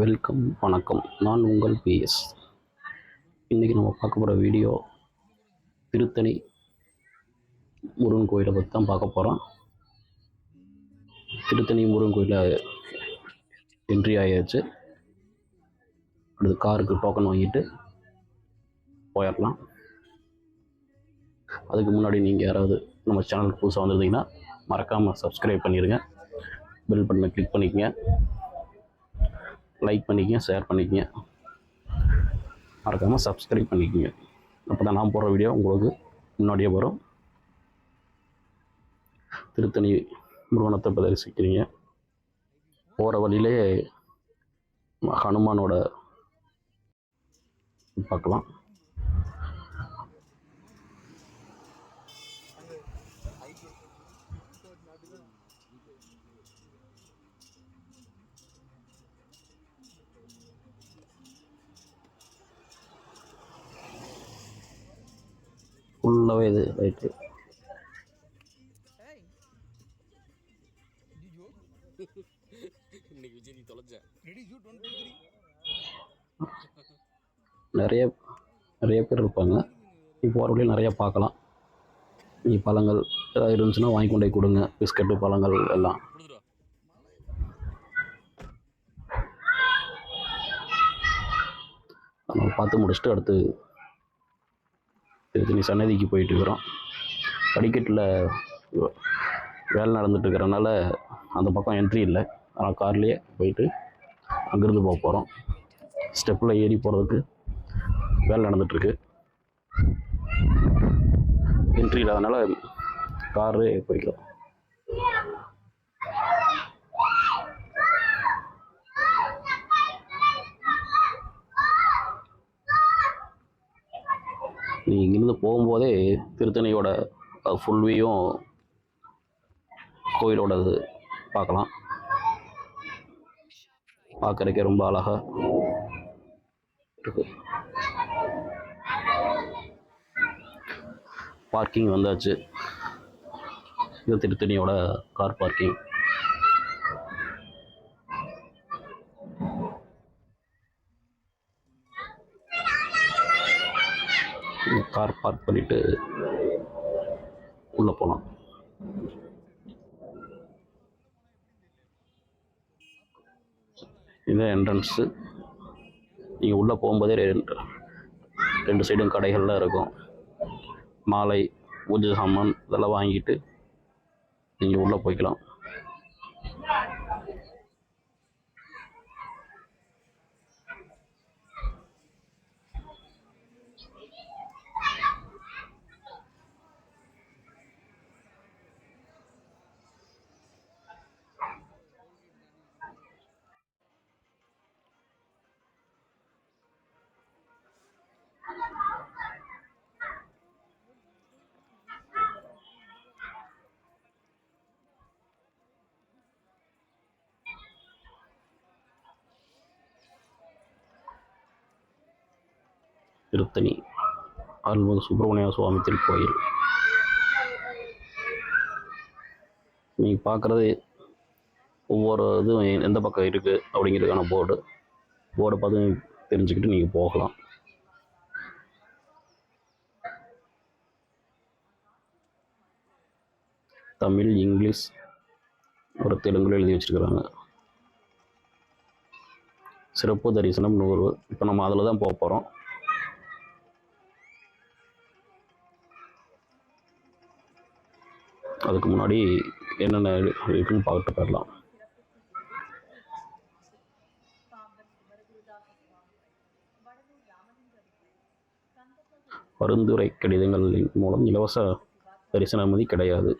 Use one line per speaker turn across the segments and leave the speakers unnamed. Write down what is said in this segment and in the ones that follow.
Welcome வணக்கம். நான் உங்கள் பிஎஸ் இன்றைக்கி நம்ம பார்க்க போகிற வீடியோ திருத்தணி முருகன் கோயிலை பற்றி தான் பார்க்க போகிறோம் திருத்தணி முருகன் கோயிலில் என்ட்ரி ஆகியாச்சு அடுத்து காருக்கு டோக்கன் வாங்கிட்டு போயிடலாம் அதுக்கு முன்னாடி நீங்கள் யாராவது நம்ம சேனலுக்கு புதுசாக வந்திருந்தீங்கன்னா மறக்காமல் சப்ஸ்கிரைப் பண்ணிடுங்க பெல் பட்டனை கிளிக் பண்ணிக்கங்க. லைக் பண்ணிக்கங்க ஷேர் பண்ணிக்கங்க. மறக்காமல் சப்ஸ்கிரைப் பண்ணிக்கோங்க. அப்போ தான் நான் போடுற வீடியோ உங்களுக்கு முன்னாடியே வரும். திருத்தணி முருகனத்தை இப்போ தரிசிக்கிறீங்க. போகிற வழியிலே ஹனுமானோட பார்க்கலாம். ஃபுல்லாகவே இது ரைட்டு நிறைய நிறைய பேர் இருப்பாங்க. நீ போகிற வழியில் நிறைய பார்க்கலாம். நீ பழங்கள் ஏதாவது இருந்துச்சுன்னா வாங்கி கொண்டு போய் கொடுங்க. பிஸ்கட்டு பழங்கள் எல்லாம். நம்ம பார்த்து முடிச்சுட்டு அடுத்து திருத்தணி சன்னதிக்கு போயிட்டு இருக்கிறோம் படிக்கட்டில் வேலை நடந்துட்டுருக்கிறனால அந்த பக்கம் என்ட்ரி இல்லை. ஆனால் கார்லேயே போயிட்டு அங்கேருந்து போக போகிறோம் ஸ்டெப்பில் ஏறி போகிறதுக்கு வேலை நடந்துட்டுருக்கு. என்ட்ரி இல்லாதனால காரு போய்க்கலாம் நீ இங்கிருந்து போகும்போதே திருத்தணியோட ஃபுல் வியூவும் கோயிலோட இது பார்க்கலாம். பார்க்குறக்கே ரொம்ப அழகா இருக்கு. பார்க்கிங் வந்தாச்சு. இது திருத்தணியோட கார் பார்க்கிங் கார் பார்க் பண்ணிட்டு உள்ளே போகலாம் இதுதான் என்ட்ரன்ஸு நீங்கள் உள்ளே போகும்போதே ரெண்டு ரெண்டு சைடும் கடைகள்லாம் இருக்கும். மாலை பூஜை சாமான் இதெல்லாம் வாங்கிட்டு நீங்கள் உள்ளே போய்க்கலாம். திருத்தணி அருள்மிகு சுப்பிரமணிய சுவாமி திருக்கோயில். நீங்கள் பார்க்குறது ஒவ்வொரு இதுவும் எந்த பக்கம் இருக்குது அப்படிங்கிறதுக்கான போர்டு போர்டை பார்த்து தெரிஞ்சுக்கிட்டு நீங்கள் போகலாம். தமிழ் இங்கிலீஷ் ஒரு தெலுங்குல எழுதி வச்சிருக்கிறாங்க. சிறப்பு தரிசனம் நூறு. இப்போ நம்ம அதில் தான் போக போகிறோம் அதுக்கு முன்னாடி என்னென்ன இருக்குன்னு பார்த்துட்டு போயிடலாம். பரிந்துரை கடிதங்களின் மூலம் இலவச தரிசன அனுமதி கிடையாது.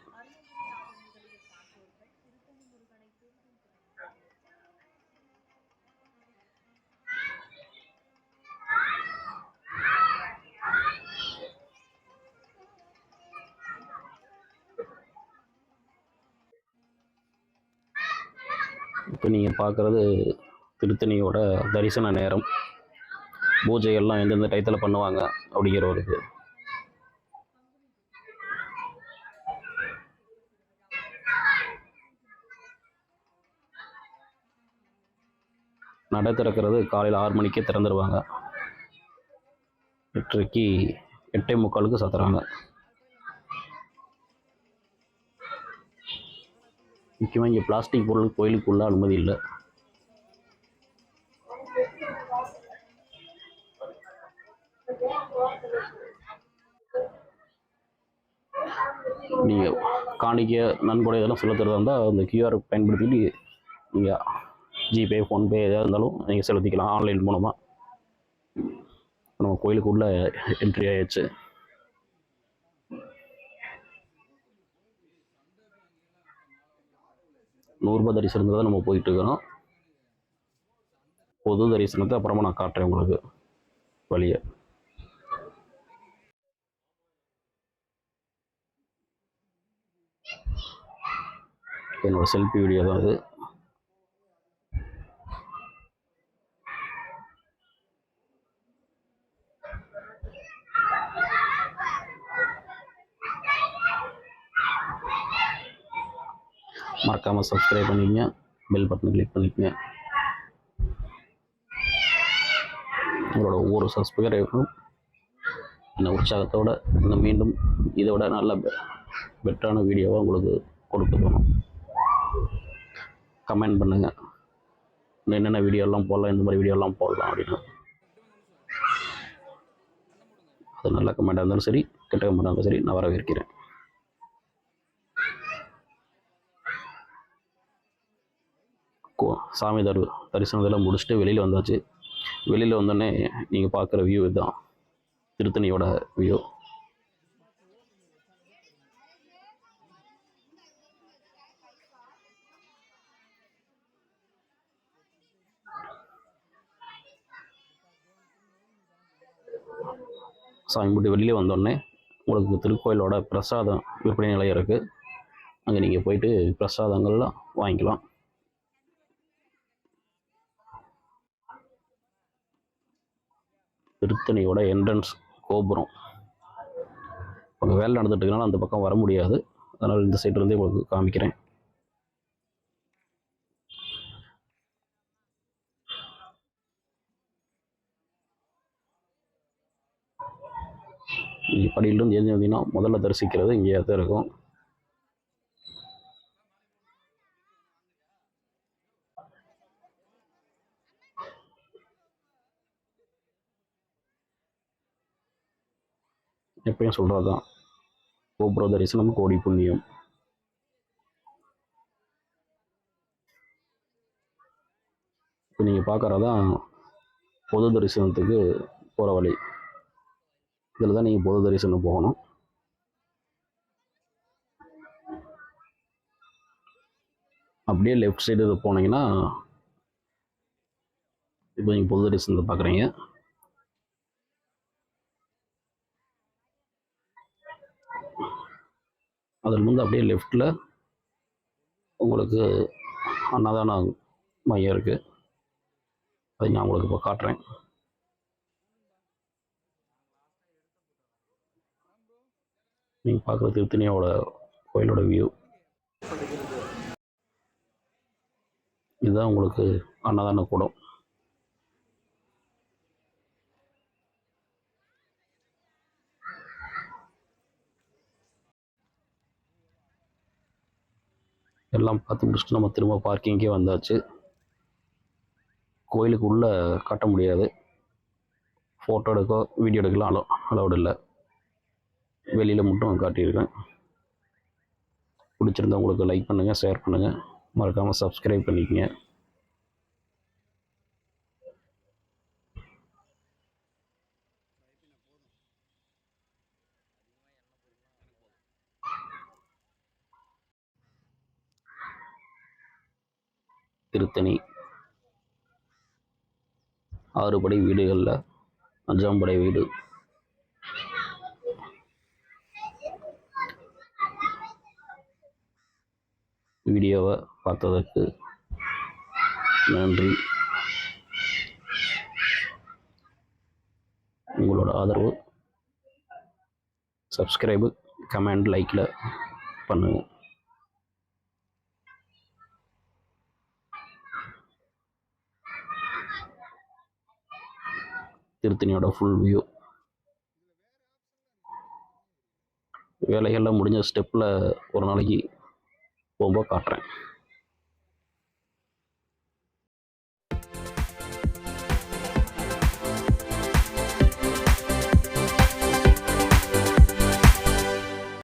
இப்போ நீங்கள் பார்க்குறது திருத்தணியோட தரிசன நேரம். பூஜைகள்லாம் எந்தெந்த டயத்தில் பண்ணுவாங்க அப்படிங்கிற ஒரு இது. நடை திறக்கிறது காலையில் ஆறு மணிக்கே திறந்துருவாங்க. எட்டரைக்கு எட்டே முக்காலுக்கு சத்துறாங்க. முக்கியமாக இங்கே பிளாஸ்டிக் பொருள் கோயிலுக்குள்ளே அனுமதி இல்லை. நீங்கள் காணிக்க நன்கொடை இதெல்லாம் சொல்ல தரதா இருந்தால் அந்த கியூஆர் பயன்படுத்திட்டு நீங்கள் ஜிபே ஃபோன்பே எதாக இருந்தாலும் நீங்கள் செலுத்திக்கலாம். ஆன்லைன் மூலமாக நம்ம கோயிலுக்குள்ளே என்ட்ரி ஆயிடுச்சு. நூறுரூபா தரிசனத்தில் தான் நம்ம போயிட்டுருக்கிறோம். பொது தரிசனத்தை அப்புறமா நான் காட்டுறேன் உங்களுக்கு வழியை. என்னோடய செல்ஃபி வீடியோ தான் அது. மறக்காமல் சப்ஸ்கிரைப் பண்ணிக்கங்க. பெல் பட்டன் கிளிக் பண்ணிக்கங்க. உங்களோட ஒவ்வொரு சப்ஸ்கிரைபரும் இந்த உற்சாகத்தோட இன்னும் மீண்டும் இதை விட நல்ல பெ- பெட்டரான வீடியோவாக உங்களுக்கு கொடுக்கணும் கமெண்ட் பண்ணுங்கள் என்னென்ன வீடியோலாம் போடலாம் இந்த மாதிரி வீடியோலாம் போடலாம் அப்படின்னு. அது நல்ல கமெண்டாக இருந்தாலும் சரி கெட்ட கமெண்டாக இருந்தாலும் சரி நான் வரவேற்கிறேன். சாமி தரு தரிசனத்தெல்லாம் முடிச்சுட்டு வெளியில் வந்தாச்சு. வெளியில் வந்தோடனே நீங்கள் பார்க்குற வியூ இதுதான். திருத்தணியோட வியூ சாமி கும்பிட்டு வெளியே வந்தோடனே உங்களுக்கு திருக்கோயிலோட பிரசாதம் விற்பனை நிலையம் இருக்குது அங்கே நீங்கள் போயிட்டு பிரசாதங்கள்லாம் வாங்கிக்கலாம். திருத்தணியோட என்ட்ரன்ஸ் கோபுரம். அங்கே வேலை நடந்துட்டு இருக்கனால அந்த பக்கம் வர முடியாது. அதனால் இந்த சைட்லேருந்தே உங்களுக்கு காமிக்கிறேன். படியிலிருந்து ஏறி வந்தீங்கன்னா முதல்ல தரிசிக்கிறது இங்கேயே தான் இருக்கும். எப்பயும் சொல்கிறது தான் கோபுர தரிசனம் கோடி புண்ணியம். இப்போ நீங்கள் பார்க்குறதான் பொது தரிசனத்துக்கு போகிற வழி. இதில் தான் நீங்கள் பொது தரிசனம் போகணும். அப்படியே லெஃப்ட் சைடு போனீங்கன்னா இப்போ நீங்கள் பொது தரிசனத்தை பார்க்குறீங்க அதில் வந்து அப்படியே லெஃப்டில் உங்களுக்கு அன்னதான மையம் இருக்குது அதை நான் உங்களுக்கு இப்போ காட்டுறேன். நீங்கள் பார்க்குற திருத்தணியோட கோயிலோட வியூ இதுதான் உங்களுக்கு அன்னதான கூடம். எல்லாம் பார்த்து முடிச்சுட்டு நம்ம திரும்ப பார்க்கிங்கே வந்தாச்சு. கோயிலுக்கு உள்ளே காட்ட முடியாது. ஃபோட்டோ எடுக்க வீடியோ எடுக்கலாம். அலோ அலௌடு இல்லை. வெளியில் மட்டும் காட்டியிருக்கேன். பிடிச்சிருந்தா உங்களுக்கு லைக் பண்ணுங்கள் ஷேர் பண்ணுங்கள் மறக்காமல் சப்ஸ்கிரைப் பண்ணிக்கங்க. திருத்தணி. ஆறுபடை வீடுகளில் அஞ்சாம் படை வீடு. வீடியோவை பார்த்ததற்கு நன்றி. உங்களோட ஆதரவு சப்ஸ்கிரைபு கமெண்ட் லைக்கில் பண்ணுங்கள் திருத்தணியோட ஃபுல் வியூ வேலைகள்லாம் முடிஞ்ச ஸ்டெப்பில் ஒரு நாளைக்கு போகும்போது காட்டுறேன்.